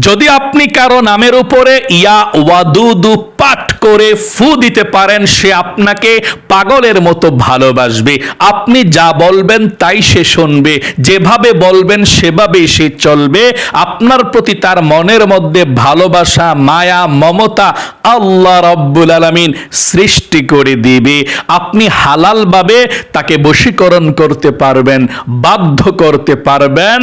যদি আপনি কারও নামের উপরে ইয়া ওয়াদুদু পাঠ করে ফু দিতে পারেন, সে আপনাকে পাগলের মতো ভালোবাসবে। আপনি যা বলবেন তাই সে শুনবে। যেভাবে বলবেন সেভাবেই সে চলবে। আপনার প্রতি তার মনের মধ্যে ভালোবাসা, মায়া, মমতা আল্লাহ রব্বুল আলামিন সৃষ্টি করে দিবে। আপনি হালালভাবে তাকে বশীকরণ করতে পারবেন, বাধ্য করতে পারবেন।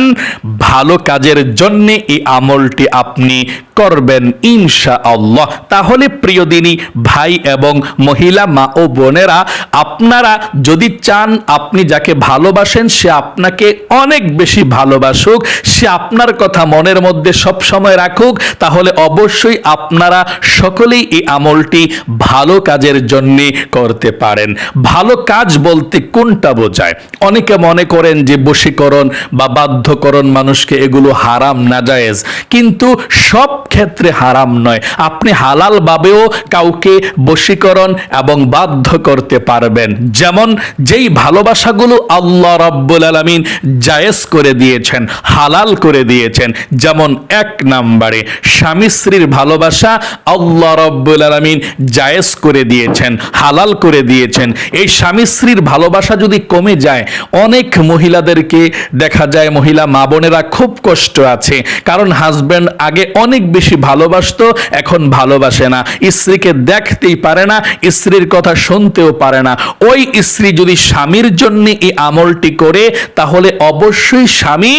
ভালো কাজের জন্যে এই আমলটি আপনি করবেন ইনশা আল্লাহ তাহলে প্রিয় দিনী, ভাই এবং মহিলা, মা ও বোনেরা, আপনারা যদি চান আপনি যাকে ভালোবাসেন, সে আপনাকে অনেক বেশি ভালোবাসুক, সে আপনার কথা মনের মধ্যে সব সময় রাখুক, তাহলে অবশ্যই আপনারা সকলেই এই আমলটি ভালো কাজের জন্য করতে পারেন। ভালো কাজ বলতে কোনটা বোঝায়? অনেকে মনে করেন যে বশীকরণ বা বাধ্যকরণ মানুষকে এগুলো হারাম, নাজায়েজ। কিন্তু সব ক্ষেত্রে হারাম নয়। আপনি হালাল ভাবেও কাউকে বশীকরণ এবং বাধ্য করতে পারবেন। যেমন যেই ভালোবাসাগুলো আল্লাহ রাব্বুল আলামিন জায়েজ করে দিয়েছেন, হালাল করে দিয়েছেন, যেমন এক নম্বরে স্বামী স্ত্রীর ভালোবাসা আল্লাহ রাব্বুল আলামিন জায়েজ করে দিয়েছেন, হালাল করে দিয়েছেন। এই স্বামী স্ত্রীর ভালোবাসা যদি কমে যায়, অনেক মহিলাদেরকে দেখা যায় মহিলা মা বোনেরা খুব কষ্ট আছে। কারণ হাজব্যান্ড আগে অনেক বেশি ভালোবাসতো, এখন ভালোবাসে না। স্ত্রীকে দেখতেই পারে না, স্ত্রীর কথা শুনতেও পারে না। ওই স্ত্রী যদি স্বামীর জন্য এই আমলটি করে, তাহলে অবশ্যই স্বামী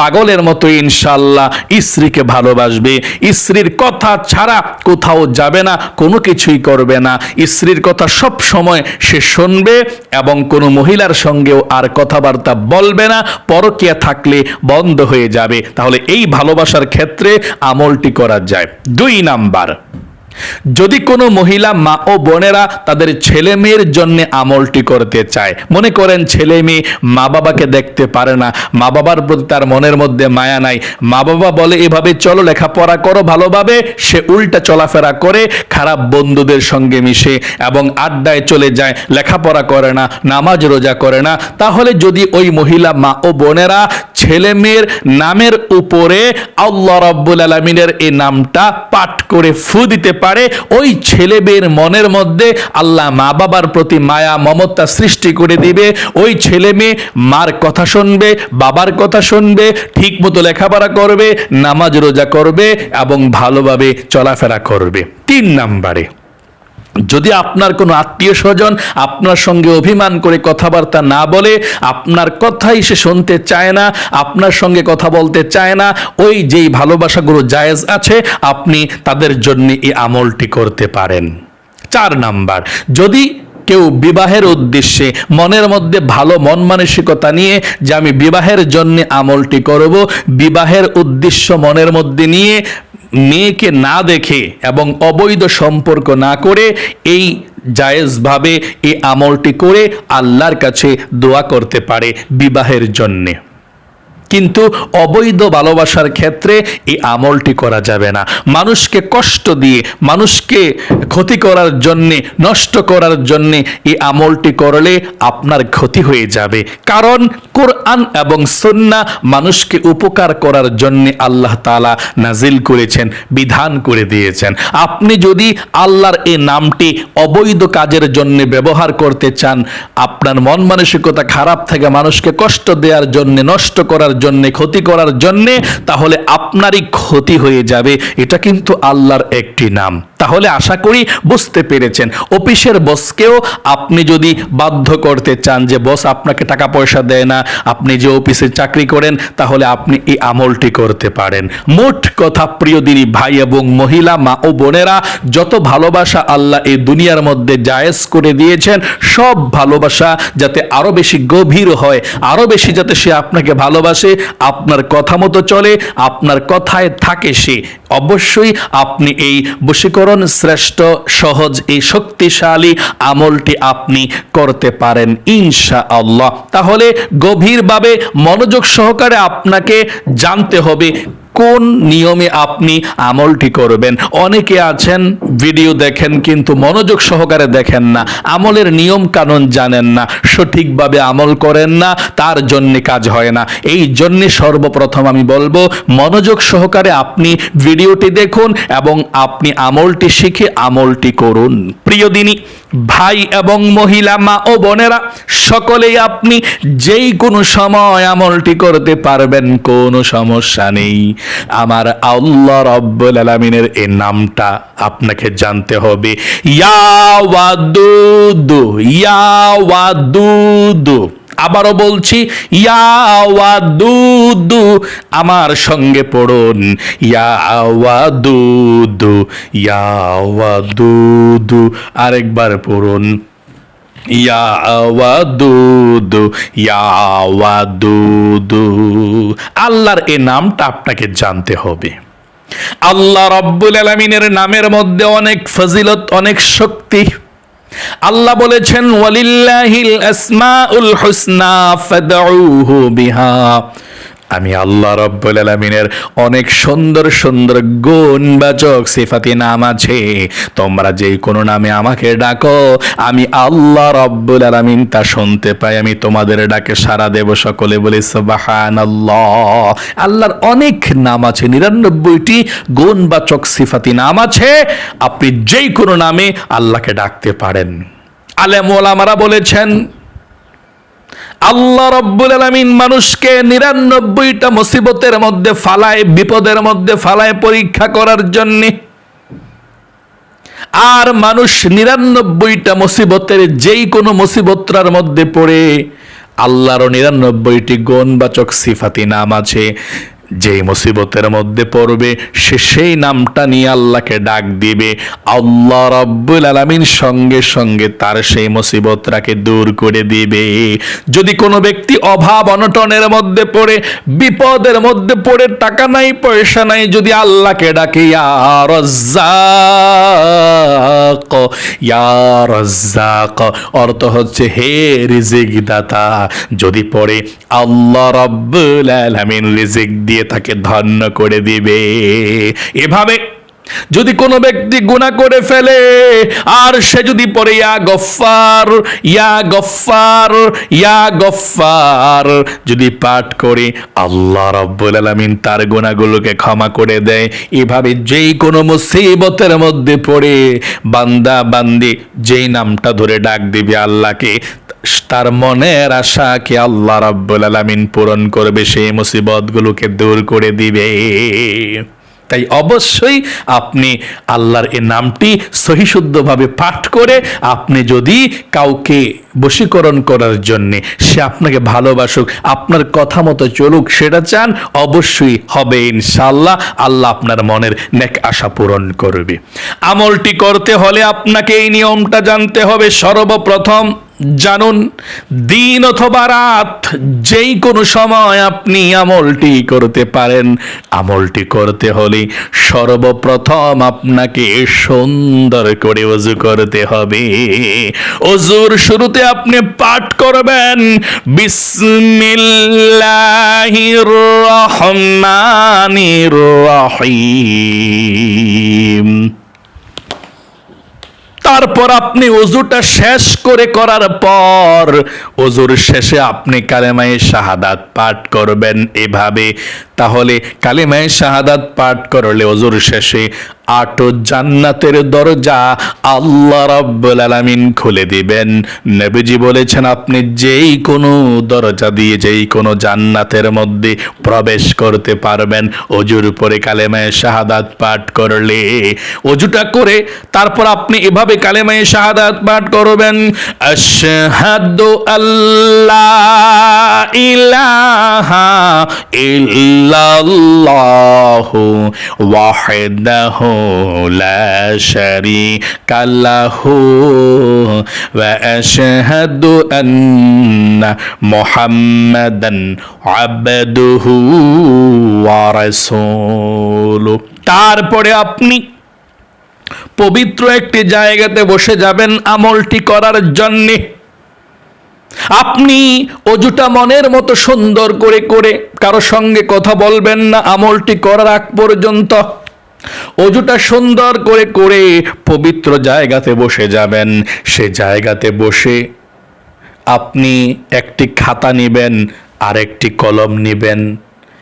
পাগলের মতো ইনশাল্লাহ স্ত্রীকে ভালোবাসবে। স্ত্রীর কথা ছাড়া কোথাও যাবে না, কোনো কিছুই করবে না। স্ত্রীর কথা সব সময় সে শুনবে এবং কোনো মহিলার সঙ্গেও আর কথাবার্তা বলবে না, পরকিয়া থাকলে বন্ধ হয়ে যাবে। তাহলে এই ভালোবাসার ক্ষেত্রে আমলটি করা যায়। দুই নাম্বার। যদি কোনো মহিলা মা ও বোনেরা তাদের ছেলে মেয়ের জন্য আমলটি করতে চায়, মনে করেন ছেলে মেয়ে মা বাবাকে দেখতে পারে না, মা বাবার প্রতি তার মনের মধ্যে মায়া নাই, মা বাবা বলে, এভাবে চলো, লেখাপড়া করো ভালোভাবে। সে উল্টা চলাফেরা করে, খারাপ বন্ধুদের সঙ্গে মিশে এবং আড্ডায় চলে যায়, লেখাপড়া করে না, নামাজ রোজা করে না। তাহলে যদি ওই মহিলা মা ও বোনেরা ছেলে মেয়ের নামের উপরে আল্লাহ রাব্বুল আলমিনের এই নামটা পাঠ করে ফু দিতে পারে, ওই ছেলে মেয়ের মনের মধ্যে আল্লাহ মা বাবার প্রতি মায়া, মমতা সৃষ্টি করে দিবে। ওই ছেলে মেয়ে মার কথা শুনবে, বাবার কথা শুনবে ঠিক মতো লেখাপড়া করবে, নামাজ রোজা করবে এবং ভালোভাবে চলাফেরা করবে। তিন নাম্বারে যদি আপনার কোনো আত্মীয় স্বজন আপনার সঙ্গে অভিমান করে কথাবার্তা না বলে, আপনার কথাই সে শুনতে চায় না, আপনার সঙ্গে কথা বলতে চায় না, ওই যেই ভালোবাসাগুলো জায়েজ আছে, আপনি তাদের জন্য এই আমলটি করতে পারেন। চার নাম্বার, যদি কেউ বিবাহের উদ্দেশ্যে মনের মধ্যে ভালো মন মানসিকতা নিয়ে যে আমি বিবাহের জন্য আমলটি করব, বিবাহের উদ্দেশ্য মনের মধ্যে নিয়ে মেয়েকে না দেখে এবং অবৈধ সম্পর্ক না করে এই জায়েজভাবে এই আমলটি করে আল্লাহর কাছে দোয়া করতে পারে বিবাহের জন্যে। কিন্তু অবৈধ ভালোবাসার ক্ষেত্রে এই আমলটি করা যাবে না। মানুষকে কষ্ট দিয়ে, মানুষকে ক্ষতি করার জন্যে, নষ্ট করার জন্যে এই আমলটি করলে আপনার ক্ষতি হয়ে যাবে। কারণ কোরআন এবং সন্না মানুষকে উপকার করার জন্যে আল্লাহ তালা নাজিল করেছেন, বিধান করে দিয়েছেন। আপনি যদি আল্লাহর এই নামটি অবৈধ কাজের জন্য ব্যবহার করতে চান, আপনার মন মানসিকতা খারাপ থেকে মানুষকে কষ্ট দেওয়ার জন্য, নষ্ট করার জন্য ক্ষতি করার জন্যে তাহলে আপনারই ক্ষতি হয়ে যাবে। এটা কিন্তু আল্লাহর একটি নাম। তাহলে আশা করি বুঝতে পেরেছেন। অফিসের বসকেও আপনি যদি বাধ্য করতে চান যে, বস, আপনাকে টাকা পয়সা দেয় না, আপনি যে অফিসে চাকরি করেন, তাহলে আপনি এই আমলটি করতে পারেন। মোট কথা, প্রিয় দিনী ভাই এবং মহিলা, মা ও বোনেরা, যত ভালোবাসা আল্লাহ এই দুনিয়ার মধ্যে জায়েজ করে দিয়েছেন, সব ভালোবাসা যাতে আরও বেশি গভীর হয়, আরও বেশি যাতে সে আপনাকে ভালোবাসে, আপনার কথা মতো চলে, আপনার কথায় থাকে সে। অবশ্যই আপনি এই বশীকরণ শ্রেষ্ঠ, সহজ, এই শক্তিশালী আমলটি আপনি করতে পারেন ইনশা আল্লাহ তাহলে গভীরভাবে মনোযোগ সহকারে আপনাকে জানতে হবে কোন নিয়মে আপনি আমলটি করবেন? অনেকে আছেন, ভিডিও দেখেন কিন্তু মনোযোগ সহকারে দেখেন না, আমলের নিয়ম কানুন জানেন না, সঠিকভাবে আমল করেন না, তার জন্যে কাজ হয় না। এই জন্যে সর্বপ্রথম আমি বলব, মনোযোগ সহকারে আপনি ভিডিওটি দেখুন এবং আপনি আমলটি শিখে আমলটি করুন। প্রিয় দিনী ভাই এবং মহিলা, মা ও বোনেরা, সকলেই আপনি যেই কোনো সময় আমলটি করতে পারবেন, কোনো সমস্যা নেই। আমার আল্লাহ রব্বুল আলমিনের এই নামটা আপনাকে জানতে হবে। ইয়াওয়াদুদু ইয়াওয়াদুদু আবারও বলছি ইয়াওয়াদুদু আমার সঙ্গে পড়ুন। ইয়াওয়াদুদু ইয়াওয়াদুদু আরেকবার পড়ুন। আল্লাহর এ নামটা আপনাকে জানতে হবে। আল্লাহ রব্বুল আলমিনের নামের মধ্যে অনেক ফজিলত, অনেক শক্তি। আল্লাহ বলেছেন ওয়ালিল্লাহিল আসমাউল হুসনা ফাদউহু বিহা। আমি আল্লাহ রব্বুল আলমিনের অনেক সুন্দর সুন্দর গুণবাচক সিফাতি নাম আছে। তোমরা যেই কোনো নামে আমাকে ডাকো, আমি আল্লাহ রব্বুল আলমিন তা শুনতে পাই। আমি তোমাদের ডাকে সারা দেব সকলে বলি সুবাহান আল্লাহর অনেক নাম আছে, নিরানব্বইটি গুণবাচক সিফাতি নাম আছে। আপনি যেই কোনো নামে আল্লাহকে ডাকতে পারেন। আলেম ওলামারা বলেছেন আল্লাহ রব্বুল আলমিন মানুষকে নিরানব্বইটা মুসিবতের মধ্যে ফালায়, বিপদের মধ্যে ফালায় পরীক্ষা করার জন্যে। আর মানুষ নিরানব্বইটা মুসিবতের যেই কোনো মুসিবতটার মধ্যে পড়ে, আল্লাহরও নিরানব্বইটি গণবাচক সিফাতি নাম আছে। যে মুসিবতের মধ্যে পড়বে, সে সেই নামটা নিয়ে আল্লাহকে ডাক দিবে। আল্লাহ রব্বুল আলমিন সঙ্গে সঙ্গে তার সেই মুসিবতটাকে দূর করে দিবে। যদি কোনো ব্যক্তি অভাব, অনটনের মধ্যে পড়ে, বিপদের মধ্যে পড়ে, টাকা নাই, পয়সা নাই, যদি আল্লাহকে ডাকে, ইয়া রাজ্জাক ইয়া রাজ্জাক অর্থ হচ্ছে, হে রিজিক দাতা যদি পড়ে, আল্লাহ রব্বুল আলামিন রিজিক দিয়ে তাকে ধন্য করে দিবে। এভাবে যদি কোনো ব্যক্তি গুণা করে ফেলে, আর সে যদি পরে, ইয়া গফার ইয়া গফার ইয়া গফার যদি পাঠ করে, আল্লাহ রব্বুল আলামিন তার গুণাগুলোকে ক্ষমা করে দেয়। এভাবে যেই কোনো মুসিবতের মধ্যে পড়ে, বান্দা বান্দি যেই নামটা ধরে ডাক দিবে আল্লাহকে তার মনের আশাকে আল্লাহ রাব্বুল আলামিন পূরণ করবে, সেই মুসিবতগুলোকে দূর করে দিবে। তাই অবশ্যই আপনি আল্লাহর এই নামটি সহিশুদ্ধভাবে পাঠ করে আপনি যদি কাউকে বশীকরণ করার জন্যে সে আপনাকে ভালোবাসুক, আপনার কথা মতো চলুক, সেটা চান, অবশ্যই হবে ইনশাল্লাহ আল্লাহ আপনার মনের নেক আশা পূরণ করবে। আমলটি করতে হলে আপনাকে এই নিয়মটা জানতে হবে, সর্বপ্রথম জানুন, দিন অথবা রাত, যেই কোনো সময় আপনি আমলটি করতে পারেন। আমলটি করতে হলে সর্বপ্রথম আপনাকে সুন্দর করে অজু করতে হবে। অজুর শুরুতে আপনি পাঠ করবেন, বিসমিল্লাহির রহমানির রহিম। তারপর আপনি অজুটা শেষ করে করার পর অজুর শেষে আপনি কালেমায়ে শাহাদাত পাঠ করবেন। এভাবে তাহলে কালেমায়ে শাহাদাত পাঠ করলে অজুর শেষে আটো জান্নাতের দরজা আল্লাহ রাব্বুল আলামিন খুলে দিবেন। নবীজি বলেছেন, আপনি যেই কোনো দরজা দিয়ে যেই কোনো জান্নাতের মধ্যে প্রবেশ করতে পারবেন। অজুর উপরে কালেমায়ে শাহাদাত পাঠ করলে অজুটা করে তারপর আপনি এভাবে কালেমায়ে শাহাদাত পাঠ করবেন। আশহাদু আল্লাহ ইলাহা ইল্লাল্লাহু ওয়াহিদাহু লা শারীকা লাহু ওয়া আশহাদু আন্না মুহাম্মাদান আবদুহু ওয়া রাসূলু তারপরে আপনি পবিত্র একটি জায়গাতে বসে যাবেন আমলটি করার জন্যে। আপনি অজুটা মনের মতো সুন্দর করে করে কারও সঙ্গে কথা বলবেন না, আমলটি করার আগ পর্যন্ত। অজুটা সুন্দর করে করে পবিত্র জায়গাতে বসে যাবেন। সে জায়গাতে বসে আপনি একটি খাতা নেবেন আর একটি কলম নেবেন।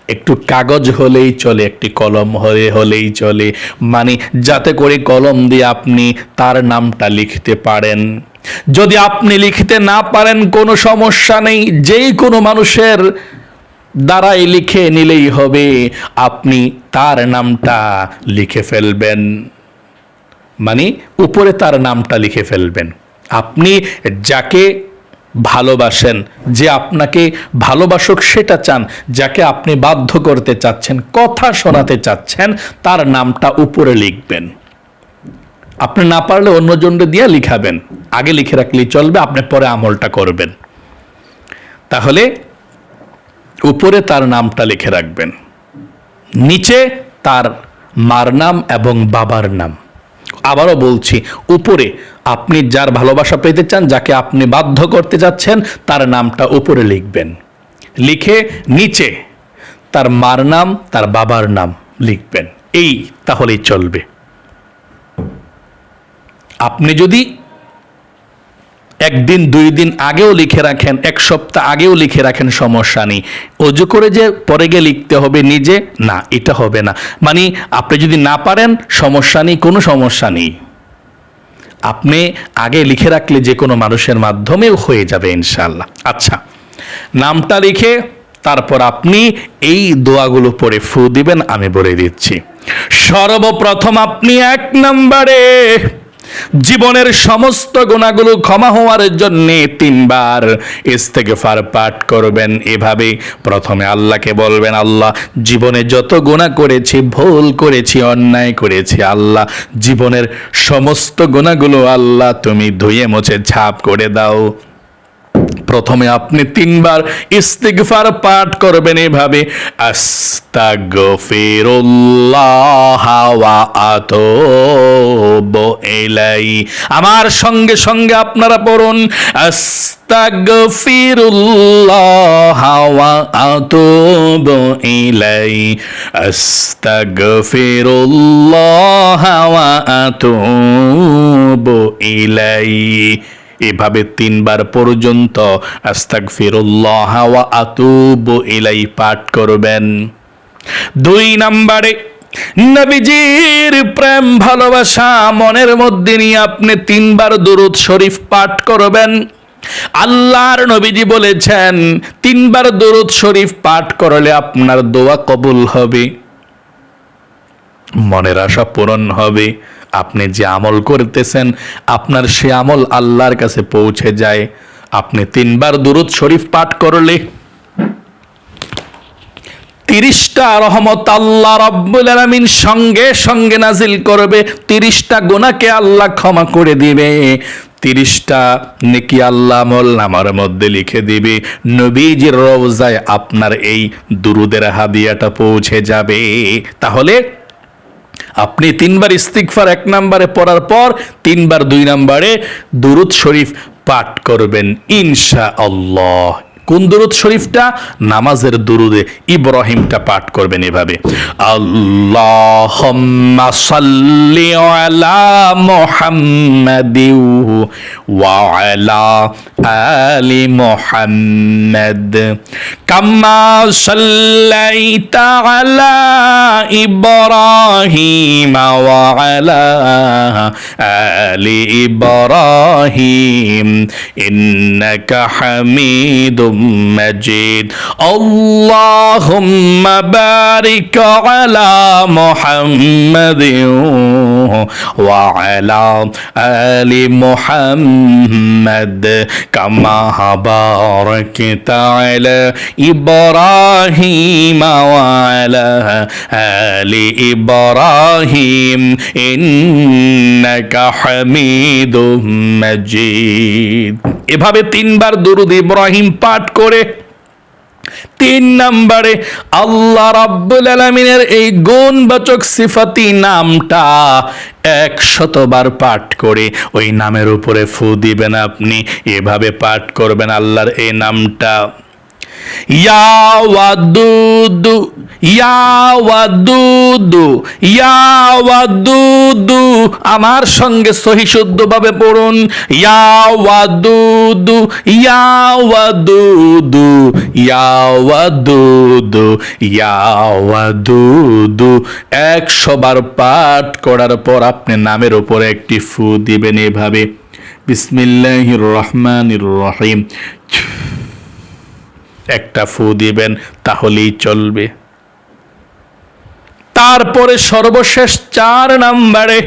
একটু কাগজ হলেই চলে, একটি কলম হলে হলেই চলে। মানে যাতে করে কলম দিয়ে আপনি তার নামটা লিখতে পারেন। যদি আপনি লিখতে না পারেন, কোনো সমস্যা নেই। যেই কোনো মানুষের দ্বারাই লিখে নিলেই হবে। আপনি তার নামটা লিখে ফেলবেন। মানে উপরে তার নামটা লিখে ফেলবেন। আপনি যাকে ভালোবাসেন, যে আপনাকে ভালোবাসুক সেটা চান, যাকে আপনি বাধ্য করতে চাচ্ছেন, কথা শোনাতে চাচ্ছেন, তার নামটা উপরে লিখবেন। আপনি না পারলে অন্যজনকে দিয়ে লিখাবেন। আগে লিখে রাখলেই চলবে, আপনি পরে আমলটা করবেন। তাহলে উপরে তার নামটা লিখে রাখবেন। নিচে তার মার নাম এবং বাবার নাম। আবারও বলছি, উপরে আপনি যার ভালোবাসা পেতে চান, যাকে আপনি বাধ্য করতে যাচ্ছেন, তার নামটা উপরে লিখবেন। লিখে নিচে তার মার নাম, তার বাবার নাম লিখবেন। এই তাহলেই চলবে। আপনি যদি একদিন, দুই দিন আগেও লিখে রাখেন, এক সপ্তাহ আগেও লিখে রাখেন, সমস্যা নেই। অজু করে যে পরে গিয়ে লিখতে হবে, নিজে, না, এটা হবে না। মানে আপনি যদি না পারেন, সমস্যা নেই, কোনো সমস্যা নেই। আপনি আগে লিখে রাখলে যে কোনো মানুষের মাধ্যমেও হয়ে যাবে ইনশাল্লাহ আচ্ছা নামটা লিখে তারপর আপনি এই দোয়াগুলো পড়ে ফু দিবেন, আমি বলে দিচ্ছি। সর্বপ্রথম আপনি এক নম্বরে জীবনের সমস্ত গুণাগুলো ক্ষমা হওয়ার জন্যে তিনবার ইস্তেগফার পাঠ করবেন। এভাবে প্রথমে আল্লাহকে বলবেন, আল্লাহ, জীবনে যত গুণা করেছি, ভুল করেছি, অন্যায় করেছি, আল্লাহ, জীবনের সমস্ত গুণাগুলো আল্লাহ তুমি ধুয়ে মুছে ছাপ করে দাও। প্রথমে আপনি তিনবার ইস্তিগফার পাঠ করবেন এভাবে, আস্তাগফিরুল্লাহ ওয়া আতুবু ইলাই। আমার সঙ্গে সঙ্গে আপনারা পড়ুন, আস্তাগফিরুল্লাহ ওয়া আতুবু ইলাই। আস্তাগফিরুল্লাহ ওয়া আতুবু ইলাই। এভাবে তিনবার পর্যন্ত আস্তাক ফিরুল্লাহ আতুবু ইলাই পাঠ করবেন। দুই নাম্বারে, নবীজির প্রেম, ভালোবাসা মনের মধ্যে নিয়ে আপনি তিনবার দুরুদ শরীফ পাঠ করবেন। আল্লাহর নবীজি বলেছেন, তিনবার দরুদ শরীফ পাঠ করলে আপনার দোয়া কবুল হবে। মনের আশা পূরণ হবে। আপনি যে আমল করতেছেন, আপনার সে আমল আল্লাহর কাছে পৌঁছে যায়। আপনি তিনবার দুরুদ শরীফ পাঠ করলে তিরিশটা রহমত আল্লাহ রব্বুল আলমিন সঙ্গে সঙ্গে নাজিল করবে। তিরিশটা গোনাকে আল্লাহ ক্ষমা করে দিবে। তিরিশটা নেকি আল্লাহ নামার মধ্যে লিখে দিবে। নবীজির রওজায় আপনার এই দুরুদের হাদিয়াটা পৌঁছে যাবে। তাহলে আপনি তিনবার ইস্তিকফার এক নম্বরে পড়ার পর তিনবার দুই নম্বরে দুরুদ শরীফ পাঠ করবেন ইনশা আল্লাহ কোন শরীফটা? নামাজের দুরুদে ইব্রাহিমটা পাঠ করবেন এভাবে। আল্লাহ আলা মুহাম্মাদি ইব্রাহিম। ইন্নাকা হামিদুম مجيد اللهم بارك على محمد وعلى آل محمد كما باركت على إبراهيم وعلى آل إبراهيم إنك حميد مجيد এভাবে তিনবার দুরুদ ইব্রাহিম পাঠ করে তিন নম্বরে আল্লাহ রাব্বুল আলমিনের এই গুণবাচক সিফাতি নামটা এক শতবার পাঠ করে ওই নামের উপরে ফু দিবেন আপনি, এভাবে পাঠ করবেন আল্লাহর এই নামটা। ইয়া ওয়াদুদু ইয়া ওয়াদুদু ইয়া ওয়াদুদু আমার সঙ্গে সহি শুদ্ধভাবে পড়ুন। ইয়া ওয়াদুদু ইয়া ওয়াদুদু ইয়া ওয়াদুদু ইয়া ওয়াদুদু একশো বার পাঠ করার পর আপনি নামের উপরে একটি ফু দিবেন এভাবে। বিসমিল্লাহির রহমানির রহিম। একটা ফু দিবেন তাহলেই চলবে। তারপরে সর্বশেষ চার নাম্বারে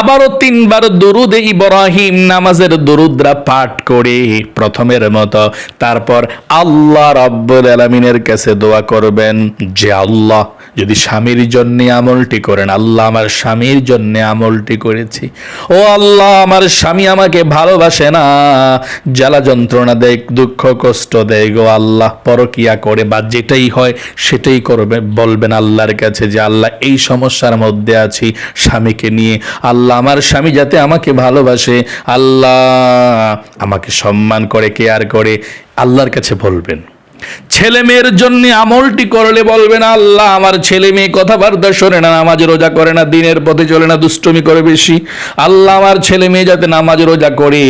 আবারও তিনবার দরুদ ইব্রাহিম নামাজের দরুদরা পাঠ করে, প্রথমের মতো। তারপর আল্লাহ রব্বুল আলমিনের কাছে দোয়া করবেন যে, আল্লাহ, যদি স্বামীর জন্য আমলটি করেন, আল্লাহ আমার স্বামীর জন্য আমলটি করেছি। ও আল্লাহ, আমার স্বামী আমাকে ভালোবাসে না। জ্বালা যন্ত্রণা দেয়, দুঃখ কষ্ট দেয় গো আল্লাহ। পরকিয়া করে বা যেটাই হয়, সেটাই করবে, বলবেন আল্লাহর কাছে যে, আল্লাহ, এই সমস্যার মধ্যে আছি, স্বামীকে নিয়ে আল্লাহ আমার স্বামী যাতে আমাকে ভালোবাসে আল্লাহ আমাকে সম্মান করে কেয়ার করে আল্লাহর কাছে বলবেন। ছেলে মেয়ের জন্য আমলটি করলে বলবেন আল্লাহ আমার ছেলে মেয়ে কথাবার্তা শোনে না, নামাজ রোজা করে না, দিনের পথে চলে না, দুষ্টমি করে বেশি। আল্লাহ আমার ছেলে মেয়ে যাতে নামাজ রোজা করে,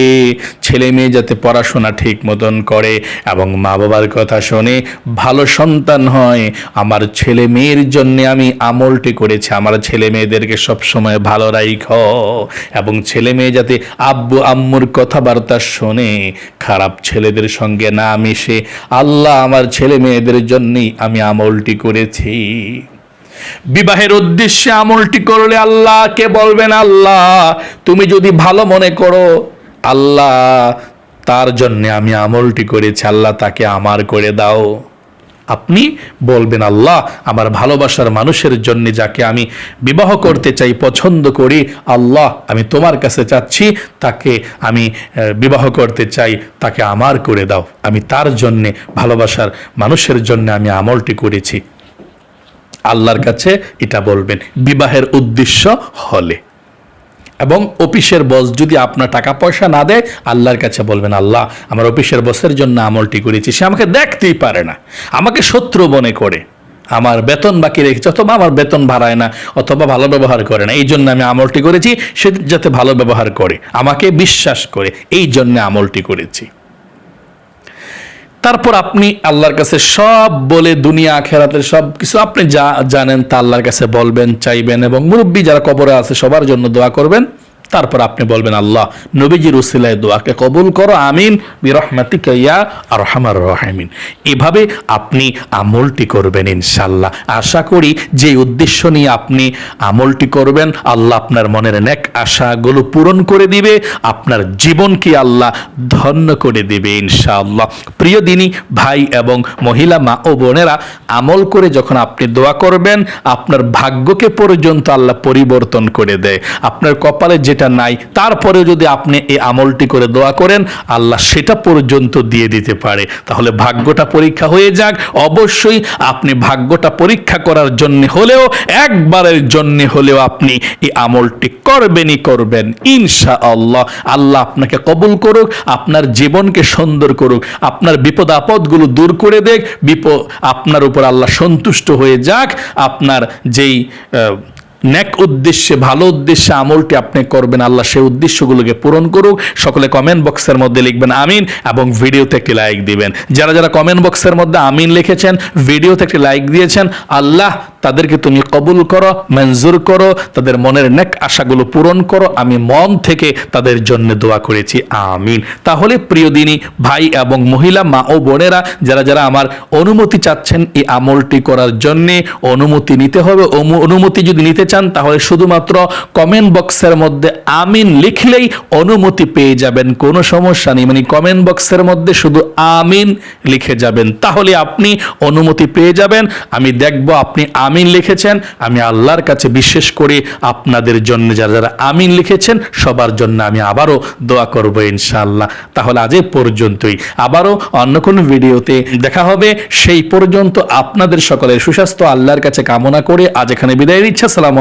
ছেলে মেয়ে যাতে পড়াশোনা ঠিক মতন করে এবং মা বাবার কথা শোনে, ভালো সন্তান হয়, আমার ছেলে মেয়ের জন্য আমি আমলটি করেছি, আমার ছেলে মেয়েদেরকে সবসময় ভালো রাইখ এবং ছেলে মেয়ে যাতে আব্বু আম্মুর কথাবার্তা শোনে, খারাপ ছেলেদের সঙ্গে না মিশে, আল্লাহ আমার ছেলে মেয়েদের জন্যই আমি আমলটি করেছি। বিবাহের উদ্দেশ্যে আমলটি করলে আল্লাহ কে বলবেন, আল্লাহ, তুমি যদি ভালো মনে করো, আল্লাহ তার জন্যে আমি আমলটি করেছি, আল্লাহ তাকে আমার করে দাও। আপনি বলবেন, আল্লাহ, আমার ভালোবাসার মানুষের জন্য যাকে আমি বিবাহ করতে চাই, পছন্দ করি, আল্লাহ, আমি তোমার কাছে চাচ্ছি, তাকে আমি বিবাহ করতে চাই, তাকে আমার করে দাও। আমি তার জন্যে, ভালোবাসার মানুষের জন্য আমি আমলটি করেছি। আল্লাহর কাছে এটা বলবেন, বিবাহের উদ্দেশ্য হলে। এবং অফিসের বস যদি আপনার টাকা পয়সা না দেয়, আল্লাহর কাছে বলবেন, আল্লাহ, আমার অফিসের বসের জন্য আমলটি করেছি সে আমাকে দেখতেই পারে না। আমাকে শত্রু মনে করে। আমার বেতন বাকি রেখেছে, অথবা আমার বেতন ভাড়ায় না, অথবা ভালো ব্যবহার করে না। এই জন্য আমি আমলটি করেছি, সে যাতে ভালো ব্যবহার করে, আমাকে বিশ্বাস করে। এই জন্য আমলটি করেছি। তারপর আপনি আল্লাহর কাছে সব বলে দুনিয়া, আখেরাতের সব কিছু আপনি যা জানেন তা আল্লাহর কাছে বলবেন, চাইবেন এবং মুরব্বী যারা কবরে আছে সবার জন্য দোয়া করবেন। তারপর আপনি বলবেন, আল্লাহ, নবীজির উসিলায় দোয়াকে কবুল করো, আমিন, বিরহমাতিকা ইয়া আরহামার রহিমিন। এভাবে আপনি আমলটি করবেন ইনশাল্লাহ আশা করি যে উদ্দেশ্য নিয়ে আপনি আমলটি করবেন, আল্লাহ আপনার মনের নেক আশাগুলো পূরণ করে দিবে, আপনার জীবনকে আল্লাহ ধন্য করে দিবে ইনশাআল্লাহ। প্রিয় দিনী, ভাই এবং মহিলা, মা ও বোনেরা, আমল করে যখন আপনি দোয়া করবেন, আপনার ভাগ্যকে পর্যন্ত আল্লাহ পরিবর্তন করে দেয়। আপনার কপালে যেটা নাই। তারপরে যদি আপনি এই আমলটি করে দোয়া করেন, আল্লাহ সেটা পর্যন্ত দিয়ে দিতে পারে। তাহলে ভাগ্যটা পরীক্ষা হয়ে যাক। অবশ্যই আপনি ভাগ্যটা পরীক্ষা করার জন্য হলেও, একবারের জন্য হলেও আপনি এই আমলটি করবেনই করবেন ইনশা আল্লাহ আল্লাহ আপনাকে কবুল করুক, আপনার জীবনকে সুন্দর করুক, আপনার বিপদ আপদগুলো দূর করে দেখ, বিপদ আপনার উপর আল্লাহ সন্তুষ্ট হয়ে যাক, আপনার যেই নেক উদ্দেশ্যে, ভালো উদ্দেশ্যে আমলটি আপনি করবেন। আল্লাহ সেই উদ্দেশ্যগুলোকে পূরণ করুক। সকলে কমেন্ট বক্সের মধ্যে লিখবেন আমিন এবং ভিডিওতে একটি লাইক দিবেন। যারা যারা কমেন্ট বক্সের মধ্যে আমিন লিখেছেন, ভিডিওতে একটি লাইক দিয়েছেন, আল্লাহ তাদেরকে তুমি কবুল করো, মঞ্জুর করো, তাদের মনের নেক আশাগুলো পূরণ করো। আমি মন থেকে তাদের জন্য দোয়া করেছি, আমিন। তাহলে প্রিয় দিনী, ভাই এবং মহিলা, মা ও বোনেরা, যারা যারা আমার অনুমতি চাচ্ছেন এই আমলটি করার জন্যে, অনুমতি নিতে হবে। অনুমতি যদি নিতে চান, তাহলে শুধুমাত্র কমেন্ট বক্সের মধ্যে আমিন লিখলেই অনুমতি পেয়ে যাবেন। কোনো সমস্যা নেই মানে কমেন্ট বক্সের মধ্যে শুধু আমিন লিখে যাবেন। তাহলে আপনি অনুমতি পেয়ে যাবেন। আমি দেখব আপনি আমিন লিখেছেন। আমি আল্লাহর কাছে বিশেষ করে আপনাদের জন্য যারা যারা আমিন লিখেছেন, সবার জন্য আমি আবারও দোয়া করব ইনশাআল্লাহ। তাহলে আজ পর্যন্তই। আবারও অন্য কোনো ভিডিওতে দেখা হবে। সেই পর্যন্ত আপনাদের সকলের সুস্বাস্থ্য, আল্লাহর কাছে কামনা করে আজ এখানে বিদায় নিচ্ছে। আসসালামু